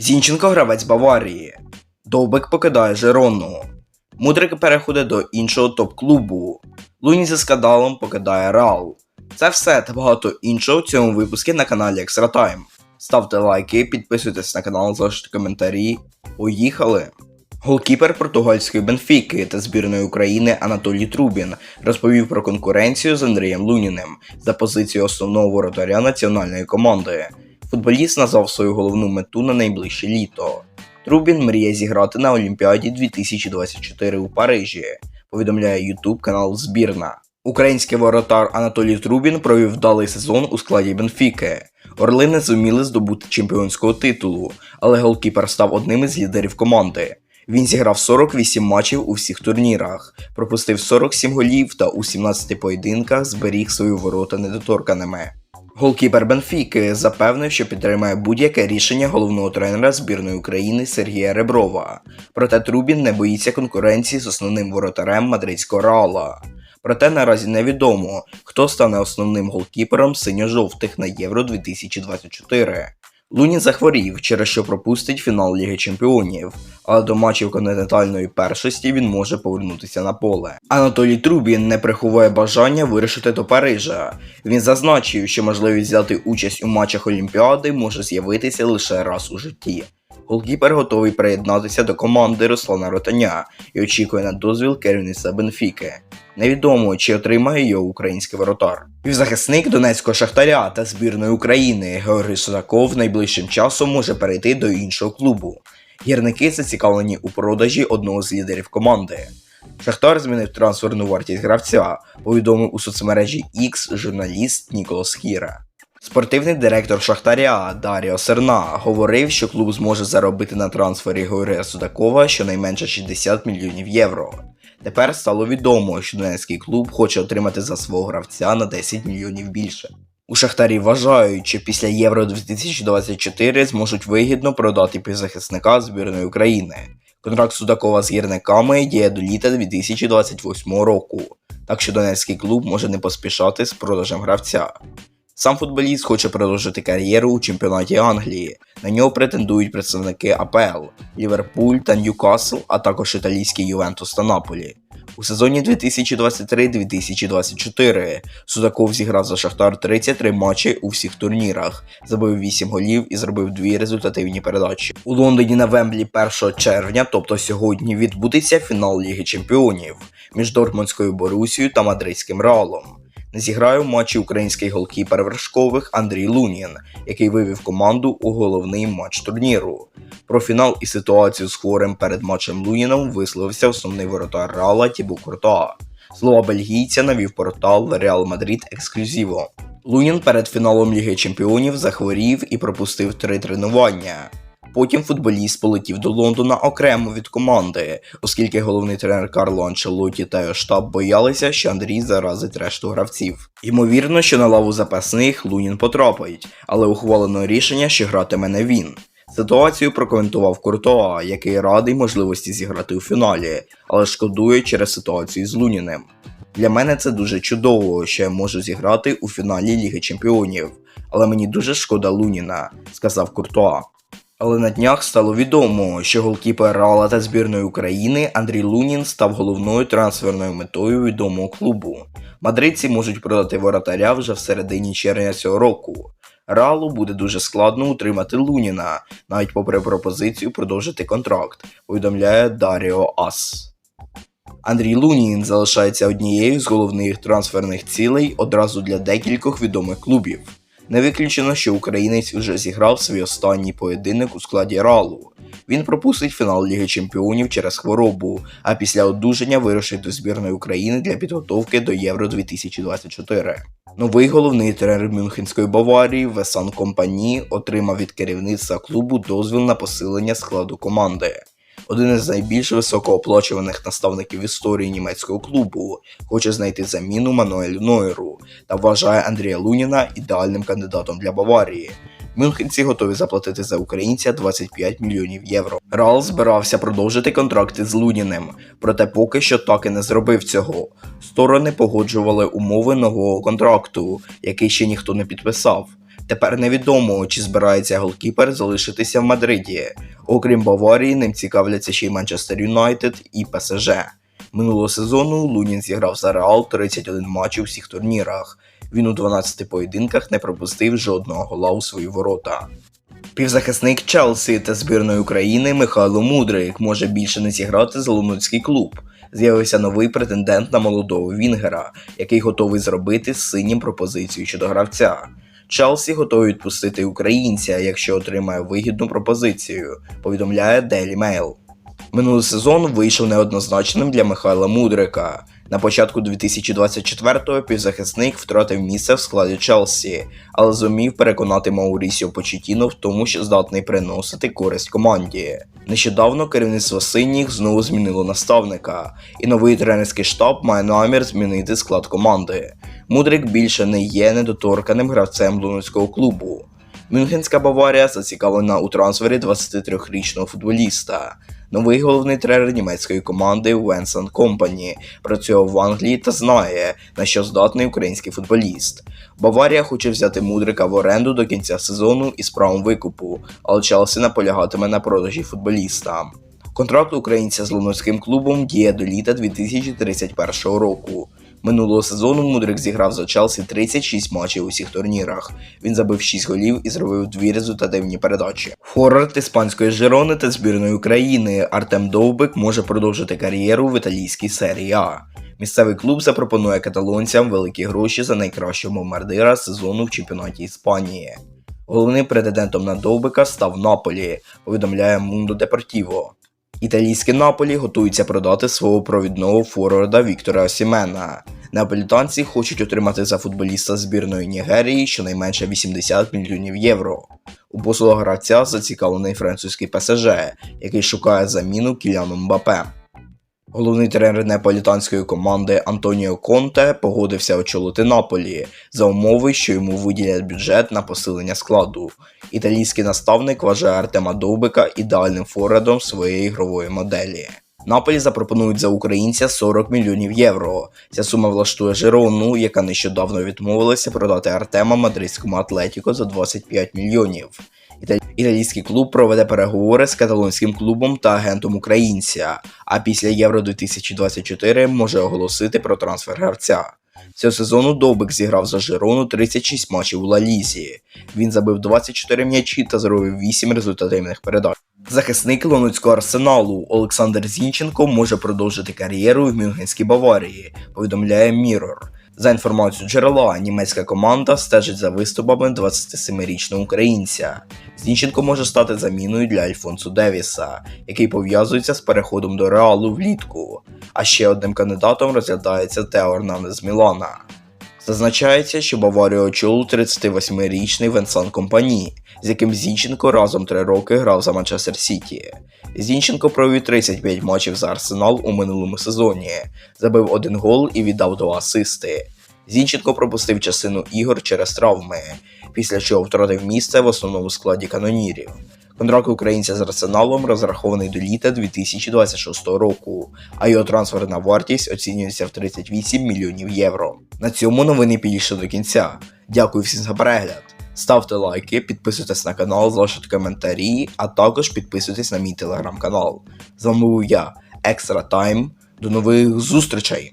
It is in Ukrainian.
Зінченко гравець Баварії. Довбик покидає Жерону. Мудрик переходить до іншого топ-клубу. Луні зі скандалом покидає Рал. Це все та багато іншого в цьому випуску на каналі Extra Time. Ставте лайки, підписуйтесь на канал, залиште коментарі. Поїхали! Голкіпер португальської Бенфіки та збірної України Анатолій Трубін розповів про конкуренцію з Андрієм Луніним за позицію основного воротаря національної команди. Футболіст назвав свою головну мету на найближче літо. Трубін мріє зіграти на Олімпіаді 2024 у Парижі, повідомляє YouTube канал Збірна. Український воротар Анатолій Трубін провів вдалий сезон у складі Бенфіки. Орли не зуміли здобути чемпіонського титулу, але голкіпер став одним із лідерів команди. Він зіграв 48 матчів у всіх турнірах, пропустив 47 голів та у 17 поєдинках зберіг свої ворота недоторканими. Голкіпер Бенфіки запевнив, що підтримає будь-яке рішення головного тренера збірної України Сергія Реброва. Проте Трубін не боїться конкуренції з основним воротарем мадридського Реала. Проте наразі невідомо, хто стане основним голкіпером синьо-жовтих на Євро 2024. Лунін захворів, через що пропустить фінал Ліги Чемпіонів, але до матчів континентальної першості він може повернутися на поле. Анатолій Трубін не приховує бажання вирішити до Парижа. Він зазначив, що можливість взяти участь у матчах Олімпіади може з'явитися лише раз у житті. Голкіпер готовий приєднатися до команди Руслана Ротаня і очікує на дозвіл керівництва Бенфіки. Невідомо, чи отримає його український воротар. Півзахисник Донецького Шахтаря та збірної України Георгій Судаков найближчим часом може перейти до іншого клубу. Гірники зацікавлені у продажі одного з лідерів команди. Шахтар змінив трансферну вартість гравця, повідомив у соцмережі X журналіст Ніколас Хіра. Спортивний директор Шахтаря Даріо Серна говорив, що клуб зможе заробити на трансфері Георгія Судакова щонайменше 60 мільйонів євро. Тепер стало відомо, що Донецький клуб хоче отримати за свого гравця на 10 мільйонів більше. У Шахтарі вважають, що після Євро 2024 зможуть вигідно продати півзахисника збірної України. Контракт Судакова з гірниками діє до літа 2028 року, так що Донецький клуб може не поспішати з продажем гравця. Сам футболіст хоче продовжити кар'єру у чемпіонаті Англії. На нього претендують представники АПЛ, Ліверпуль та Ньюкасл, а також італійський Ювентус та Наполі. У сезоні 2023-2024 Судаков зіграв за Шахтар 33 матчі у всіх турнірах, забив 8 голів і зробив дві результативні передачі. У Лондоні на Вемблі 1 червня, тобто сьогодні, відбудеться фінал Ліги Чемпіонів між Дортмундською Борусією та Мадридським Реалом. Не зіграє в матчі український голкіпер вершкових Андрій Лунін, який вивів команду у головний матч турніру. Про фінал і ситуацію з хворим перед матчем Луніном висловився основний воротар Реала Тібу Куртоа. Слова бельгійця навів портал Реал Мадрид Ексклюзіво. Лунін перед фіналом Ліги Чемпіонів захворів і пропустив три тренування. Потім футболіст полетів до Лондона окремо від команди, оскільки головний тренер Карло Анчелоті та його штаб боялися, що Андрій заразить решту гравців. Ймовірно, що на лаву запасних Лунін потрапить, але ухвалено рішення, що гратиме не він. Ситуацію прокоментував Куртоа, який радий можливості зіграти у фіналі, але шкодує через ситуацію з Луніним. Для мене це дуже чудово, що я можу зіграти у фіналі Ліги Чемпіонів, але мені дуже шкода Луніна, сказав Куртоа. Але на днях стало відомо, що голкіпер Реала та збірної України Андрій Лунін став головною трансферною метою відомого клубу. Мадридці можуть продати воротаря вже в середині червня цього року. Реалу буде дуже складно утримати Луніна, навіть попри пропозицію продовжити контракт, повідомляє Даріо Ас. Андрій Лунін залишається однією з головних трансферних цілей одразу для декількох відомих клубів. Не виключено, що українець уже зіграв свій останній поєдинок у складі Ралу. Він пропустить фінал Ліги Чемпіонів через хворобу, а після одужання вирушить до збірної України для підготовки до Євро 2024. Новий головний тренер Мюнхенської Баварії Весан Компані отримав від керівництва клубу дозвіл на посилення складу команди. Один із найбільш високооплачуваних наставників історії німецького клубу хоче знайти заміну Мануелю Нойеру та вважає Андрія Луніна ідеальним кандидатом для Баварії. Мюнхенці готові заплатити за українця 25 мільйонів євро. Рал збирався продовжити контракти з Луніним, проте поки що так і не зробив цього. Сторони погоджували умови нового контракту, який ще ніхто не підписав. Тепер невідомо, чи збирається голкіпер залишитися в Мадриді. Окрім Баварії, ним цікавляться ще й Манчестер Юнайтед і ПСЖ. Минулого сезону Лунін зіграв за Реал 31 матч у всіх турнірах. Він у 12 поєдинках не пропустив жодного гола у свої ворота. Півзахисник Челсі та збірної України Михайло Мудрик може більше не зіграти за лондонський клуб. З'явився новий претендент на молодого Вінгера, який готовий зробити синім пропозицію щодо гравця. Челсі готові відпустити українця, якщо отримає вигідну пропозицію, повідомляє Daily Mail. Минулий сезон вийшов неоднозначним для Михайла Мудрика. На початку 2024-го півзахисник втратив місце в складі Челсі, але зумів переконати Маурісіо Почетіно в тому, що здатний приносити користь команді. Нещодавно керівництво синіх знову змінило наставника, і новий тренерський штаб має намір змінити склад команди. Мудрик більше не є недоторканим гравцем лондонського клубу. Мюнхенська Баварія зацікавлена у трансфері 23-річного футболіста. Новий головний тренер німецької команди Венсан Компані працював в Англії та знає, на що здатний український футболіст. Баварія хоче взяти Мудрика в оренду до кінця сезону із правом викупу, але Челсі наполягатиме на продажі футболіста. Контракт українця з лондонським клубом діє до літа 2031 року. Минулого сезону Мудрик зіграв за Челсі 36 матчів у всіх турнірах. Він забив 6 голів і зробив дві результативні передачі. Форвард іспанської Жирони та збірної України Артем Довбик може продовжити кар'єру в італійській серії А. Місцевий клуб запропонує каталонцям великі гроші за найкращого бомбардира сезону в чемпіонаті Іспанії. Головним претендентом на Довбика став Наполі, повідомляє Mundo Deportivo. Італійське Наполі готується продати свого провідного форварда Віктора Осімена. Наполітанці хочуть отримати за футболіста збірної Нігерії щонайменше 80 мільйонів євро. У послугах гравця зацікавлений французький ПСЖ, який шукає заміну Кіляну Мбапе. Головний тренер неаполітанської команди Антоніо Конте погодився очолити Наполі за умови, що йому виділять бюджет на посилення складу. Італійський наставник вважає Артема Довбика ідеальним форвардом своєї ігрової моделі. Наполі запропонують за українця 40 мільйонів євро. Ця сума влаштує Жирону, яка нещодавно відмовилася продати Артема мадридському Атлетіко за 25 мільйонів. Іта- Італійський клуб проведе переговори з каталонським клубом та агентом українця, а після Євро 2024 може оголосити про трансфер гравця. Цього сезону Довбик зіграв за Жирону 36 матчів у Ла Лізі. Він забив 24 м'ячі та зробив 8 результативних передач. Захисник лондонського арсеналу Олександр Зінченко може продовжити кар'єру в Мюнхенській Баварії, повідомляє Mirror. За інформацією джерела, німецька команда стежить за виступами 27-річного українця. Зінченко може стати заміною для Альфонсу Девіса, який пов'язується з переходом до Реалу влітку. А ще одним кандидатом розглядається Тео з Мілана. Зазначається, що Баварію очолив 38-річний Венсан Компані, з яким Зінченко разом три роки грав за Манчестер Сіті. Зінченко провів 35 матчів за Арсенал у минулому сезоні, забив один гол і віддав два асисти. Зінченко пропустив частину ігор через травми, після чого втратив місце в основному складі канонірів. Контракт українця з Арсеналом розрахований до літа 2026 року, а його трансферна вартість оцінюється в 38 мільйонів євро. На цьому новини підійшли до кінця. Дякую всім за перегляд. Ставте лайки, підписуйтесь на канал, залишайте коментарі, а також підписуйтесь на мій телеграм-канал. З вами був я, Екстра Тайм. До нових зустрічей!